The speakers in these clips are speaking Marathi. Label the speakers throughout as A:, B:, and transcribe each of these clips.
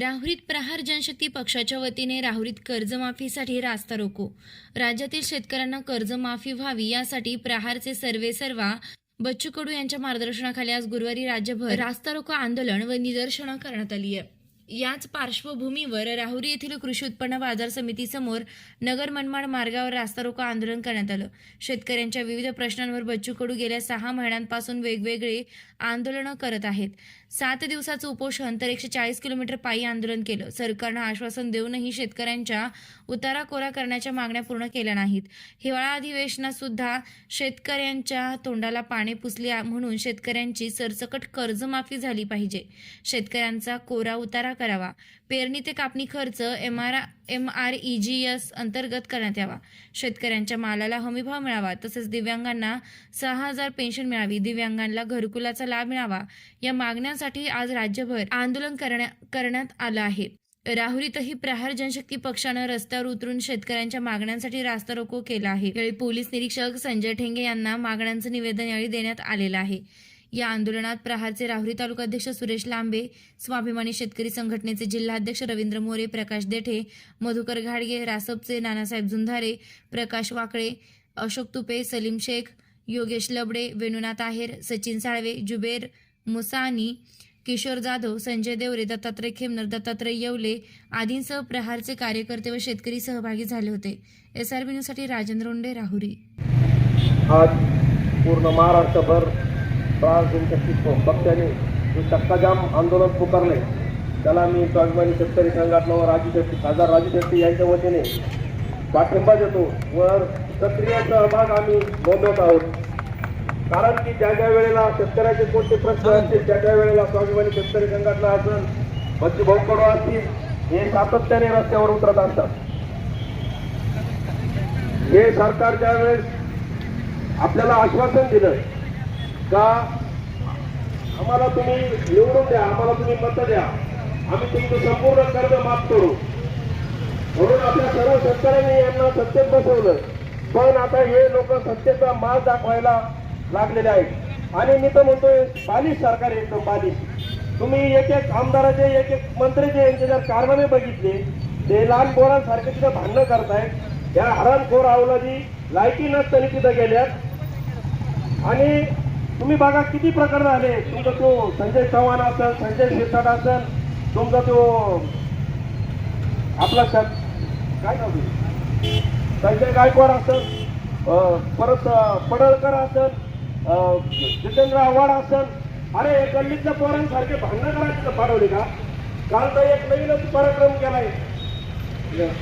A: राहुरीत प्रहार जनशक्ती पक्षाच्या वतीने राहुरीत कर्जमाफीसाठी रास्ता रोको. राज्यातील शेतकऱ्यांना कर्जमाफी व्हावी यासाठी प्रहारचे सर्वे सर्वा बच्चू कडू यांच्या मार्गदर्शनाखाली आज गुरुवारी राज्यभर रास्ता रोको आंदोलन व निदर्शनं करण्यात आली आहे. याच पार्श्वभूमीवर राहुरी येथील कृषी उत्पन्न बाजार समितीसमोर नगर मनमाड मार्गावर रास्ता रोको आंदोलन करण्यात आलं. शेतकऱ्यांच्या विविध प्रश्नांवर बच्चू कडू गेल्या सहा महिन्यांपासून वेगवेगळे आंदोलनं करत आहेत. सात दिवसाचं उपोषण तर एकशे चाळीस किलोमीटर पायी आंदोलन केलं. सरकारनं आश्वासन देऊनही शेतकऱ्यांच्या उतारा कोरा करण्याच्या मागण्या पूर्ण केल्या नाहीत. हिवाळा अधिवेशनात सुद्धा शेतकऱ्यांच्या तोंडाला पाणी पुसले म्हणून शेतकऱ्यांची सरसकट कर्जमाफी झाली पाहिजे. शेतकऱ्यांचा कोरा उतारा करावा. पेरणी ते कापणी खर्च M R M R E G S अंतर्गत करण्यात यावा. शेतकऱ्यांच्या मालाला हमीभाव मिळावा. तसेच दिव्यांगांना सहा हजार पेन्शन मिळावी. दिव्यांगांना घरकुलाचा लाभ मिळावा. या मागण्यांसाठी आज राज्यभर आंदोलन करण्या करण्यात आलं आहे. राहुरीतही प्रहार जनशक्ती पक्षानं रस्त्यावर उतरून शेतकऱ्यांच्या मागण्यांसाठी रास्ता रोको केला आहे. यावेळी पोलीस निरीक्षक संजय ठेंगे यांना मागण्यांचं निवेदन यावेळी देण्यात आलेलं आहे. या आंदोलनात प्रहारचे राहुरी तालुका अध्यक्ष सुरेश लांबे स्वाभिमानी शेतकरी संघटनेचे जिल्हाध्यक्ष रवींद्र मोरे प्रकाश देठे मधुकर घाडगे रासपचे नानासाहेब झुंधारे प्रकाश वाकळे अशोक तुपे सलीम शेख योगेश लबडे वेणुनाथ आहेर सचिन साळवे जुबेर मुसानी किशोर जाधव संजय देवरे दत्तात्रय खेमनर दत्तात्रय येवले आदींसह प्रहारचे कार्यकर्ते व शेतकरी सहभागी झाले होते. एस आर बी न्यूजसाठी राजेंद्र उंडे राहुरी.
B: आज पूर्ण महाराष्ट्रभर जनशक्ती पक्षाने जे चक्काजाम आंदोलन पुकारले. त्याला मी स्वाभिमानी शेतकरी संघटना व राजू शेट्टी खासदार राजू शेट्टी यांच्या वतीने पाठिंबा देतो. व सक्रिय सहभाग आम्ही नोंदवत आहोत. कारण की ज्या ज्या वेळेला शेतकऱ्याचे कोणते प्रश्न असतील त्या त्या वेळेला स्वाभिमानी शेतकरी संघटना असेल बच्ची भाऊ कडू असतील हे सातत्याने रस्त्यावर उतरत असतात. हे सरकार ज्या वेळेस आपल्याला आश्वासन दिलं का आम्हाला तुम्ही निवडून द्या आम्हाला तुम्ही मत द्या. आम्ही तुमचं संपूर्ण कर्ज माफ करू. म्हणून आपल्या सर्व शेतकऱ्यांनी यांना सत्तेत बसवलं. पण आता हे लोक सत्तेचा माल दाखवायला लागलेले आहेत. आणि मी तर म्हणतोय बालिश सरकार एकदम बालिश. तुम्ही एक एक आमदाराचे एक एक मंत्रीचे यांचे जर कारनामे बघितले ते लहान पोरांसारखे तिथं भांडणं करतायत. या हरणखोर अवलादी लायकी नसताना तिथं गेल्यात. आणि तुम्ही बघा किती प्रकरण आले तुमचा तो संजय चव्हाण असेल संजय शिरसाट असेल तुमचा तो आपला काय नाव संजय गायकवाड असेल परत पडळकर असेल जितेंद्र आव्हाड असेल. अरे गल्लीतल्या पोरांसारखे भांडणं करायचं पाठवले का? काल तर एक नवीनच पराक्रम केलाय.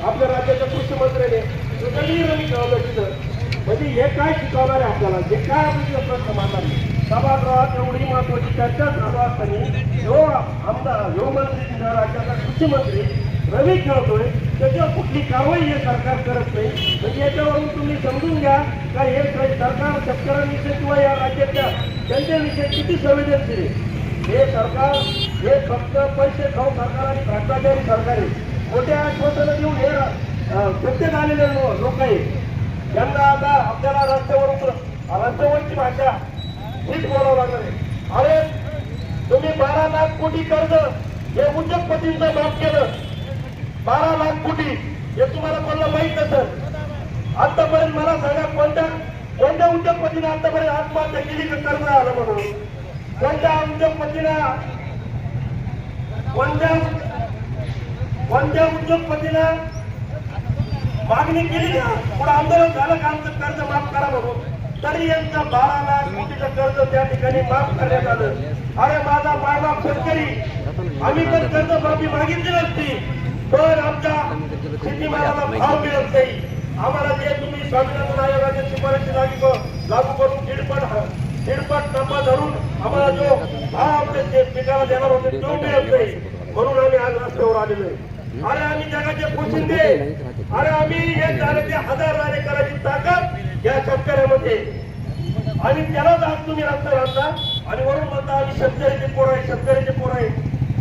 B: आपल्या राज्याच्या कृषी मंत्र्याने. तिथं. म्हणजे हे काय शिकवणार आहे आपल्याला? जे काय आपल्याला प्रश्न मांडणार सभागृहात एवढी महत्वाची चर्चा चालू असताना जो आमदार जो मंत्री राज्याचा कृषी मंत्री रवी खेळतोय त्याच्यावर कुठली कारवाई हे सरकार करत नाही. म्हणजे याच्यावरून तुम्ही समजून घ्या का हे सरकार शेतकऱ्यांविषयी किंवा या राज्याच्या जनतेविषयी किती संवेदनशील आहे. हे सरकार हे फक्त पैसे खाऊ सरकार आणि भ्रष्टाचारी सरकार आहे. मोठ्या आश्वासनं देऊन हे अं, सत्तेत आलेले लोक आहे यांना आता आपल्याला रस्त्यावर उतर रस्त्यावरची भाषा नीट बोलावं लागणार आहे. अरे तुम्ही बारा लाख कोटी कर्ज हे उद्योगपतींचं माफ केलं. बारा लाख कोटी हे तुम्हाला कोणाला माहीत नसेल. आतापर्यंत मला सांगा कोणत्या कोणत्या उद्योगपतीने आतापर्यंत आत्महत्या केली कर्ज आलं म्हणून? कोणत्या उद्योगपतीला कोणत्या कोणत्या उद्योगपतीला मागणी केली का पुढे आंदोलन झालं का आमचं कर्ज माफ करा म्हणून. तरी यांचं बारा लाख कोटीचं कर्ज त्या ठिकाणी माफ करण्यात आलं. अरे माझा मायबाप शेतकरी आम्ही पण कर्ज माफी मागितली नसती. पण आमच्या शेतीमालाला भाव मिळत नाही. आम्हाला जे तुम्ही स्वामीनाथन आयोगाच्या शिफारशी लागू लागू करून दीडपट दीडपट नफा धरून आम्हाला जो भाव आमच्या पिकाला देणार होते तो मिळत नाही. म्हणून आम्ही आज रस्त्यावर आलेलो आहे. अरे आम्ही जगाचे पोशिंदे. अरे आम्ही झाले ते हजार करायची ताकद या शेतकऱ्यामध्ये. आणि त्यालाच आज तुम्ही रस्त्यावर आणता आणि वरून म्हणता आम्ही शेतकऱ्याचे पोर आहे शेतकऱ्याचे पोर आहे.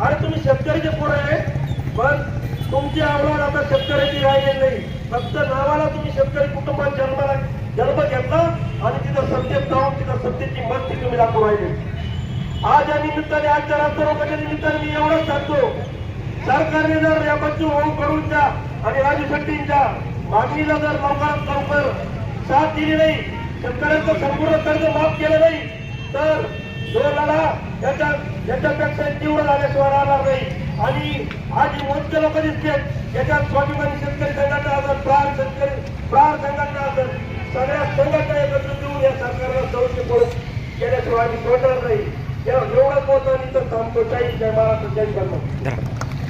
B: अरे तुम्ही शेतकऱ्याचे पोर आहे पण तुमची आवड आता शेतकऱ्याची राहिलेली नाही. फक्त नावाला तुम्ही शेतकरी कुटुंबात जन्माला जन्म घेतला आणि तिथं सत्तेत जाऊन तिथं सत्तेची मस्ती तुम्ही दाखवून राहिले. आज या निमित्ताने आजच्या राष्ट्ररोगाच्या निमित्ताने मी एवढंच सांगतो. सरकारने जर या बच्चू भाऊ कडूंच्या आणि राजू शेट्टींच्या मागणीला जर लवकरात लवकर साथ दिली नाही शेतकऱ्यांचं संपूर्ण कर्ज माफ केलं नाही तर जो लढा याच्या याच्यापेक्षा तीव्र झाल्याशिवाय राहणार नाही. आणि आज ही मोजके लोक दिसतात याच्यात स्वाभिमानी शेतकरी संघटना असेल प्रार शेतकरी प्रार संघटना असेल सगळ्या संघटना एकत्र देऊन या सरकारला सौख्य पडून गेल्याशिवाय आम्ही सोडणार नाही. एव- एवढंच बोलतो आणि तर थांबतो. जय जय महाराष्ट्र जय कर्म